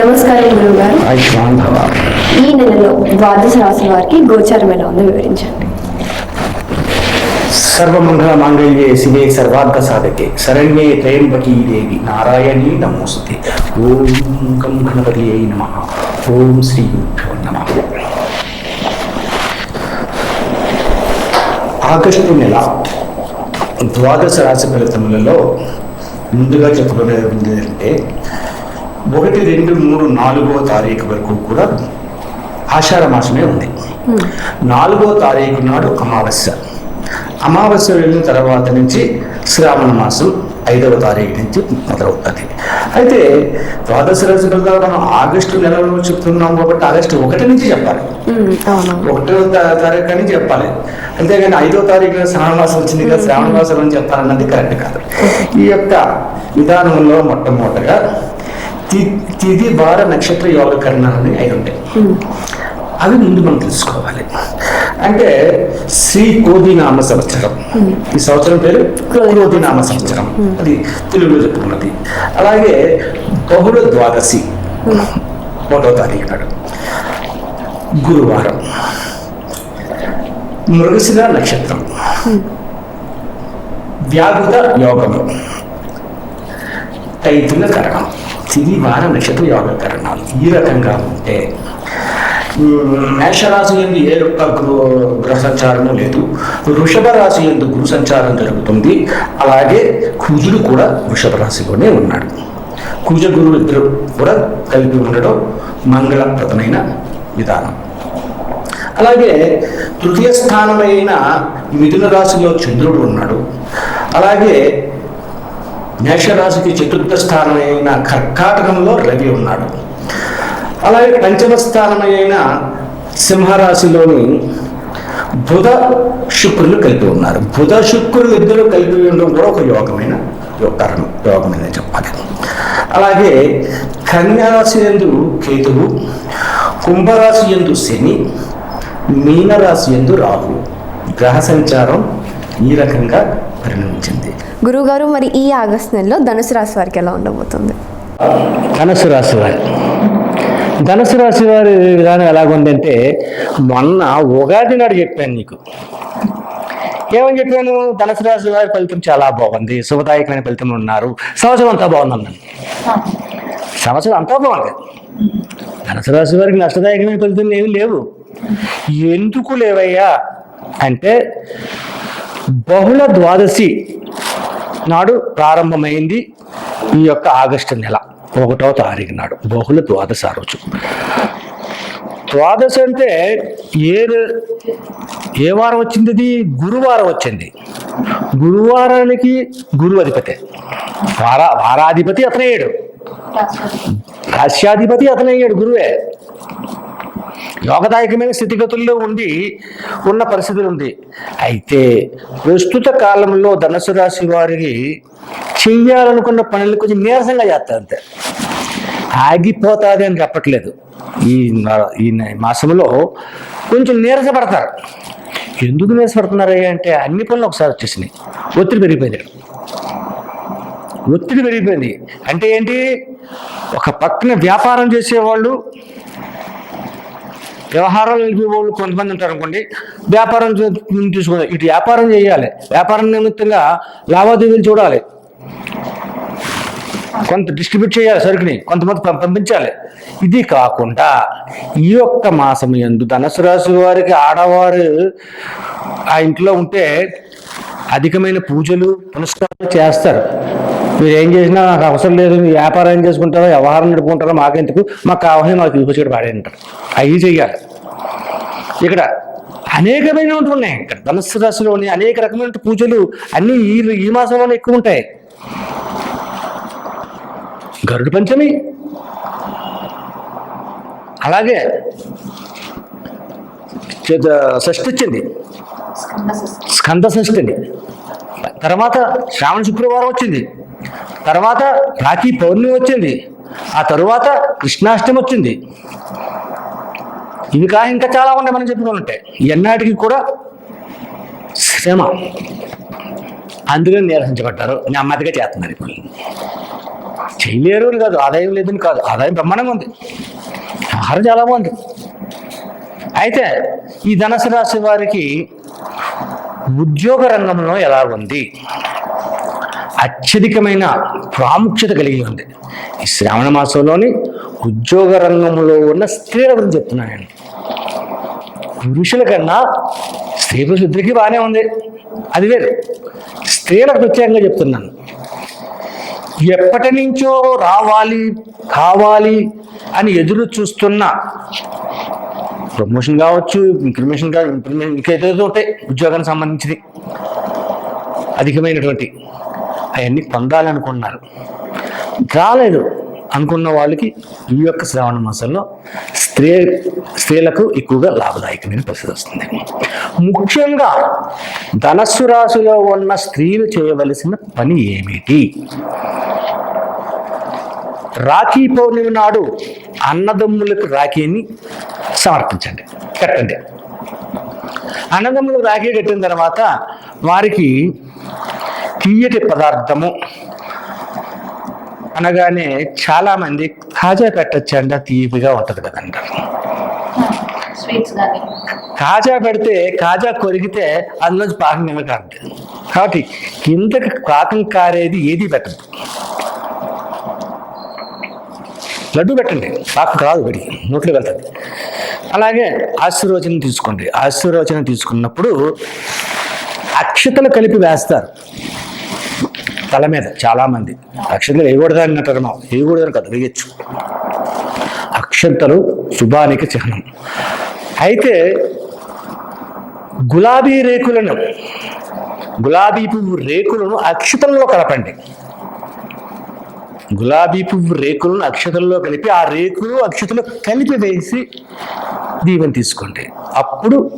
నమస్కారం గురువు గారు. ఈ నెలలో ద్వాదశ రాశి వారికి గోచారం ఎలా ఉందో వివరించండి. సర్వమంగళ మాంగళ్యే శివే సర్వార్థ సాధకే. శరణ్యే త్రయంబకీ దేవి. నారాయణీ నమోస్తే ఓం గం గణపతి నమ. ఓం శ్రీ నమ. ఆగస్టు నెల ద్వాదశ రాశి ఫలితములలో ముందుగా చెప్పబడేది ఏంటంటే ఒకటి రెండు మూడు నాలుగో తారీఖు వరకు కూడా ఆషాఢ మాసమే ఉంది. నాలుగో తారీఖు నాడు అమావాస్య. అమావాస్య వెళ్ళిన తర్వాత నుంచి శ్రావణ మాసం ఐదవ తారీఖు నుంచి మొదలవుతుంది. అయితే ద్వాదశ ఫలితాలు మనం ఆగస్టు నెలలో చెప్తున్నాం కాబట్టి ఆగస్టు ఒకటి నుంచి చెప్పాలి. ఒకటో తారీఖు అని చెప్పాలి. అంతేగాని ఐదో తారీఖున శ్రావణ మాసం వచ్చింది కదా శ్రావణ మాసం అని చెప్పాలన్నది కరెక్ట్ కాదు. ఈ యొక్క విధానంలో మొట్టమొదటగా తి- తిథి వార నక్షత్ర యోగకరణాలని అయి ఉంటాయి అవి ముందు మనం తెలుసుకోవాలి. అంటే శ్రీ కోదినామ సంవత్సరం. ఈ సంవత్సరం పేరు కోదినామ సంవత్సరం. అది తెలుగులో చెప్పుకున్నది. అలాగే బహుళ ద్వాదశి ఒకటో తారీఖు నాడు. గురువారం. మృగశిర నక్షత్రం. వ్యాధుత యోగము. తైతుల కరణం. తిని వార నక్షత్ర యోగ కరణాలు. ఈ రకంగా ఉంటే మేషరాశి ఎందు ఏ యొక్క గృహ గ్రహ సంచారము లేదు. వృషభ రాశి ఎందు గురు సంచారం జరుగుతుంది. అలాగే కుజుడు కూడా వృషభ రాశిలోనే ఉన్నాడు. కుజ గురువు ఇద్దరు కూడా కలిపి ఉండడం మంగళప్రదమైన విధానం. అలాగే తృతీయ స్థానమైన మిథున రాశిలో చంద్రుడు ఉన్నాడు. అలాగే మేషరాశికి చతుర్థ స్థానమైన కర్కాటకంలో రవి ఉన్నాడు. అలాగే పంచమ స్థానమైన సింహరాశిలోని బుధ శుక్రులు కలిపి ఉన్నారు. బుధ శుక్రులు ఇద్దరు కలిపి ఉండడం కూడా ఒక యోగమైన యోగకరణం యోగమైన చెప్పాలి. అలాగే కన్యారాశి ఎందు కేతువు కుంభరాశి ఎందు శని మీనరాశి ఎందు రాహు. గ్రహ సంచారం ఈ రకంగా పరిణమించింది. గురువు గారు మరి ఈ ఆగస్ట్ నెలలో ధనుసు రాశి వారికి ఎలా ఉండబోతుంది? ధనుసు రాశి వారి. ధనుసు రాశి వారి విధానం ఎలాగుందంటే మొన్న ఉగాది నాడు చెప్పాను నీకు. ఏమని చెప్పాను? ధనుసు రాశి వారి ఫలితం చాలా బాగుంది. శుభదాయకమైన ఫలితం ఉన్నారు. సంవత్సరం అంతా బాగుందన్నాను సంవత్సరం అంతా బాగుంది. ధనుసు రాశి వారికి నష్టదాయకమైన ఫలితం ఏమి లేవు. ఎందుకు లేవయ్యా? అంటే బహుళ ద్వాదశి నాడు ప్రారంభమైంది ఈ యొక్క ఆగస్టు నెల ఒకటో తారీఖు నాడు బహుళ ద్వాదశ ఆ రోజు. ద్వాదశ అంటే ఏ ఏ వారం వచ్చింది ఇది గురువారం వచ్చింది. గురువారానికి గురువు అధిపతి వార వారాధిపతి అతనయ్యాడు రాశ్యాధిపతి అతనయ్యాడు గురువే. యోగదాయకమైన స్థితిగతుల్లో ఉండి ఉన్న పరిస్థితులు ఉంది. అయితే ప్రస్తుత కాలంలో ధనుసు రాశి వారికి చెయ్యాలనుకున్న పనులు కొంచెం నీరసంగా చేస్తారు అంతే. ఆగిపోతుంది అని చెప్పట్లేదు. ఈ ఈ మాసంలో కొంచెం నీరసపడతారు. ఎందుకు నీరసపడుతున్నారయ్యా అంటే అన్ని పనులు ఒకసారి వచ్చేసినాయి. ఒత్తిడి పెరిగిపోయింది ఒత్తిడి పెరిగిపోయింది. అంటే ఏంటి? ఒక పక్కన వ్యాపారం చేసేవాళ్ళు వ్యవహారాలు నిలిపే వాళ్ళు కొంతమంది ఉంటారు అనుకోండి వ్యాపారం చూ- ఇటు వ్యాపారం చేయాలి. వ్యాపారం నిమిత్తంగా లావాదేవీలు చూడాలి. కొంత డిస్ట్రిబ్యూట్ చేయాలి సరుకుని కొంతమంది పంపించాలి. ఇది కాకుండా ఈ యొక్క మాసం ఎందు ధనుసు రాశి వారికి ఆడవారు ఆ ఇంట్లో ఉంటే అధికమైన పూజలు పునస్కారాలు చేస్తారు. మీరు ఏం చేసినా నాకు అవసరం లేదు వ్యాపారం ఏం చేసుకుంటారో వ్యవహారం నడుపుకుంటారో మాకెందుకు? మాకు కావాలి మాకు తీసుకొచ్చి పాడేంటారు అవి చెయ్యాలి ఇక్కడ అనేకమైన ఉన్నాయి ఇక్కడ ధనుసు రాశిలోని అనేక రకమైన పూజలు అన్ని ఈ ఈ మాసంలోనే ఎక్కువ ఉంటాయి. గరుడు పంచమి. అలాగే షష్ఠి వచ్చింది స్కంద షష్ఠి అండి తర్వాత శ్రావణ శుక్రవారం వచ్చింది. తర్వాత రాఖీ పౌర్ణమి వచ్చింది. ఆ తరువాత కృష్ణాష్టమి వచ్చింది. ఇంకా ఇంకా చాలా ఉన్నాయి మనం చెప్పుకుంటే ఎన్నాటికి కూడా శ్రమ. అందుకని నిరసించబడ్డారు. నెమ్మదిగా చేస్తున్నారు ఇప్పుడు. చేయలేరు కాదు ఆదాయం లేదని కాదు. ఆదాయం బ్రహ్మాండంగా ఉంది. ఆహారం చాలా బాగుంది. అయితే ఈ ధనసు రాశి వారికి ఉద్యోగ రంగంలో ఎలా ఉంది? అత్యధికమైన ప్రాముఖ్యత కలిగి ఉంది. ఈ శ్రావణ మాసంలోని ఉద్యోగ రంగంలో ఉన్న స్త్రీల గురించి చెప్తున్నాను నేను పురుషుల కన్నా స్త్రీ పురుషులకి బాగానే ఉంది. అది వేరు. స్త్రీలకు ప్రత్యేకంగా చెప్తున్నాను. ఎప్పటి నుంచో రావాలి కావాలి అని ఎదురు చూస్తున్న ప్రమోషన్ కావచ్చు ఇంప్లిమేషన్ కావచ్చు ఇంప్లిమెంట్ ఇంకేదో ఉంటాయి ఉద్యోగానికి సంబంధించింది అధికమైనటువంటి అవన్నీ పొందాలనుకున్నారు. రాలేదు అనుకున్న వాళ్ళకి ఈ యొక్క శ్రావణ మాసంలో స్త్రీ స్త్రీలకు ఎక్కువగా లాభదాయకమైన పరిస్థితి వస్తుంది. ముఖ్యంగా ధనస్సు రాశిలో ఉన్న స్త్రీలు చేయవలసిన పని ఏమిటి? రాఖీ పౌర్ణమి నాడు అన్నదమ్ములకు రాఖీని సమర్పించండి. కట్టండి. అన్నదమ్ములకు రాఖీ కట్టిన తర్వాత వారికి తీయటి పదార్థము అనగానే చాలా మంది కాజా పెట్టచ్చండి తీపిగా ఉంటది కదండి. కాజా పెడితే కాజా కొరిగితే అందులోంచి పాకం కింద కారుతుంది కాబట్టి కిందకి పాకం కారేది ఏది పెట్టదు. లడ్డు పెట్టండి. పాకం కాదు బడి నోట్లో వెళ్తుంది. అలాగే ఆశీర్వచనం తీసుకోండి. ఆశీర్వచనం తీసుకున్నప్పుడు అక్షతలు కలిపి వేస్తారు. తల మీద చాలామంది. మంది అక్షతలు వేయకూడదు అన్నట్టు వేయకూడదని కాదు వేయచ్చు. అక్షంతలు శుభానికి చిహ్నం. అయితే గులాబీ రేకులను గులాబీ పువ్వు రేకులను అక్షతల్లో కలపండి. గులాబీ పువ్వు రేకులను అక్షతల్లో కలిపి ఆ రేకులు అక్షతలు కలిపి వేసి దీవెన తీసుకోండి. అప్పుడు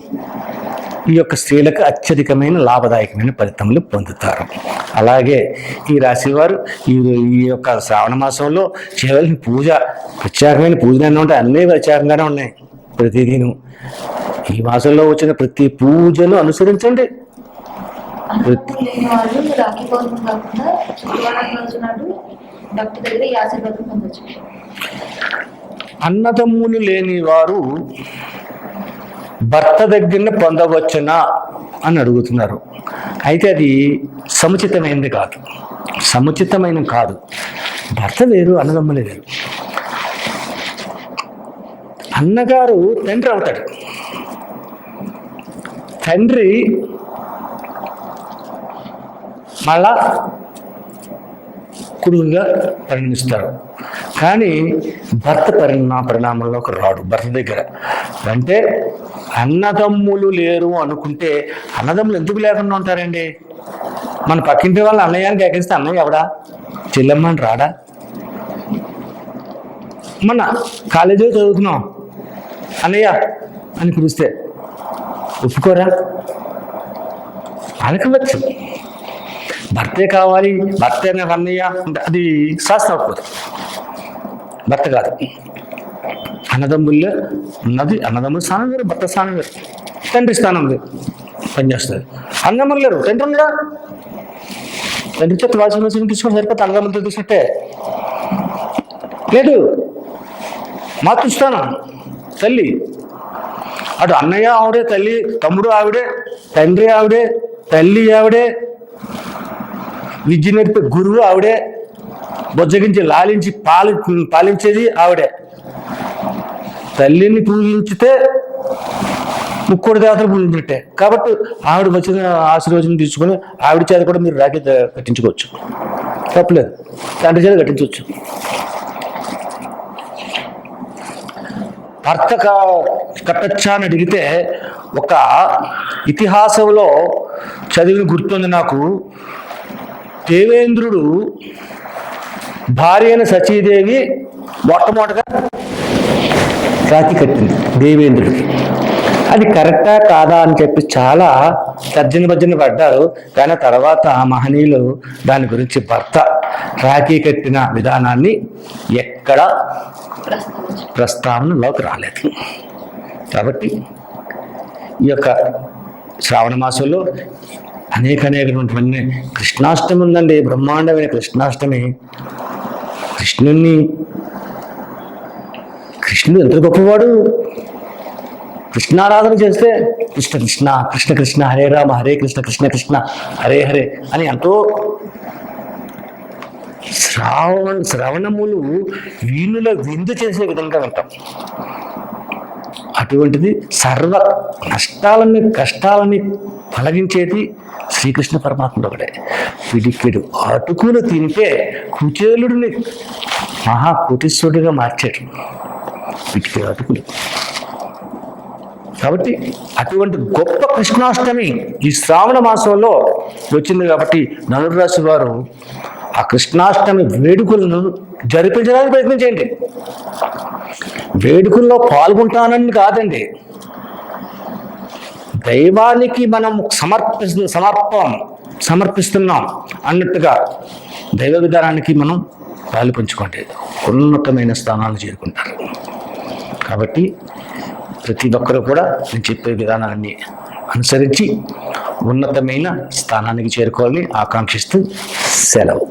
ఈ యొక్క స్త్రీలకు అత్యధికమైన లాభదాయకమైన ఫలితములు పొందుతారు. అలాగే ఈ రాశి వారు ఈ ఈ యొక్క శ్రావణ మాసంలో చేయవలసిన పూజ ప్రత్యేకమైన పూజలు ఉంటాయి. అన్నీ ప్రత్యేకంగానే ఉన్నాయి. ప్రతిదినం. ఈ మాసంలో వచ్చిన ప్రతి పూజను అనుసరించండి. అన్నదమ్ములు లేని వారు భర్త దగ్గరనే పొందవచ్చునా అని అడుగుతున్నారు. అయితే అది సముచితమైనది కాదు. సముచితమైన కాదు. భర్త వేరు అన్నదమ్ములే వేరు. అన్నగారు తండ్రి అవుతాడు. తండ్రి మళ్ళా కురువుగా పరిణమిస్తారు కానీ భర్త పరిణా పరిణామంలోకి రాడు భర్త దగ్గర. అంటే అన్నదమ్ములు లేరు అనుకుంటే అన్నదమ్ములు ఎందుకు లేకుండా ఉంటారండి? మన పక్కింటి వాళ్ళు అన్నయ్యానికి ఎగరిస్తే అన్నయ్య ఎవడా? చెల్లెమ్మ అని రాడా? మన కాలేజీలో చదువుతున్నాం. అన్నయ్య అని పిలిస్తే ఒప్పుకోరా? పలకవచ్చు భర్తే కావాలి భర్తే అన్నయ్య అంటే అది శాస్త్రం ఒప్పుకోదు. భర్త కాదు. అన్నదమ్ముల్లో ఉన్నది అన్నదమ్ముల స్థానం వేరు భర్త స్థానం వేరు. తండ్రి స్థానం వేరు. పనిచేస్తుంది. అన్నదమ్ములు లేరు. తండ్రి ఉండడా తండ్రి చేత వాసిన తీసుకొని సరిపోతే అన్నదమ్ములతో తీసుకుంటే లేదు. మాతృస్థానం తల్లి. అటు అన్నయ్య ఆవిడే తల్లి. తమ్ముడు ఆవిడే తండ్రి ఆవిడే తల్లి ఆవిడే. విద్య నేర్పే గురువు ఆవిడే. బొజ్జగించి లాలించి పాలి పాలించేది ఆవిడే. తల్లిని పూజించితే ముక్కోడి దేవతలు పూజించినట్టే. కాబట్టి ఆవిడ వచ్చిన ఆశీర్వచనం తీసుకొని ఆవిడ చేత కూడా మీరు రాఖీ కట్టించుకోవచ్చు. తప్పలేదు. తండ్రి చేత కట్టించవచ్చు. భర్త కట్టచ్చా అని అడిగితే ఒక ఇతిహాసంలో చదివిన గుర్తుంది నాకు. దేవేంద్రుడు భార్య అయిన సచీదేవి మొట్టమొదటగా రాతి కట్టింది దేవేంద్రుడికి. అది కరెక్టా కాదా అని చెప్పి చాలా తర్జన భర్జన పడ్డారు. కానీ తర్వాత ఆ మహనీయులు దాని గురించి భర్త రాఖీ కట్టిన విధానాన్ని ఎక్కడ ప్రస్తావనలోకి రాలేదు. కాబట్టి ఈ యొక్క శ్రావణ మాసంలో అనేక అనేకమైనటువంటి కృష్ణాష్టమి ఉందండి బ్రహ్మాండమైన కృష్ణాష్టమి. కృష్ణుణ్ణి కృష్ణుడు ఎంత గొప్పవాడు? కృష్ణారాధన చేస్తే కృష్ణ కృష్ణ కృష్ణ కృష్ణ హరే రామ హరే కృష్ణ కృష్ణ కృష్ణ హరే హరే అని ఎంతో శ్రావణ శ్రవణములు వీణుల విందు చేసే విధంగా వింటాం. అటువంటిది సర్వ నష్టాలని కష్టాలని తొలగించేది శ్రీకృష్ణ పరమాత్ముడు ఒకటే పిడికెడు అటుకులు తింటే కుచేలుడిని మహా మార్చాడు. పిడికెడు అటుకులు. కాబట్టి అటువంటి గొప్ప కృష్ణాష్టమి ఈ శ్రావణ మాసంలో వచ్చింది కాబట్టి ధనుర్రాశి వారు ఆ కృష్ణాష్టమి వేడుకలను జరిపించడానికి ప్రయత్నం చేయండి. వేడుకల్లో పాల్గొంటానని కాదండి. దైవానికి మనం సమర్పి సమర్పం సమర్పిస్తున్నాం అన్నట్టుగా దైవ విధానానికి మనం పాలు పంచుకోండి. ఉన్నతమైన స్థానాలు చేరుకుంటారు. కాబట్టి ప్రతి ఒక్కరు కూడా నేను చెప్పే విధానాన్ని అనుసరించి ఉన్నతమైన స్థానానికి చేరుకోవాలని ఆకాంక్షిస్తూ సెలవు.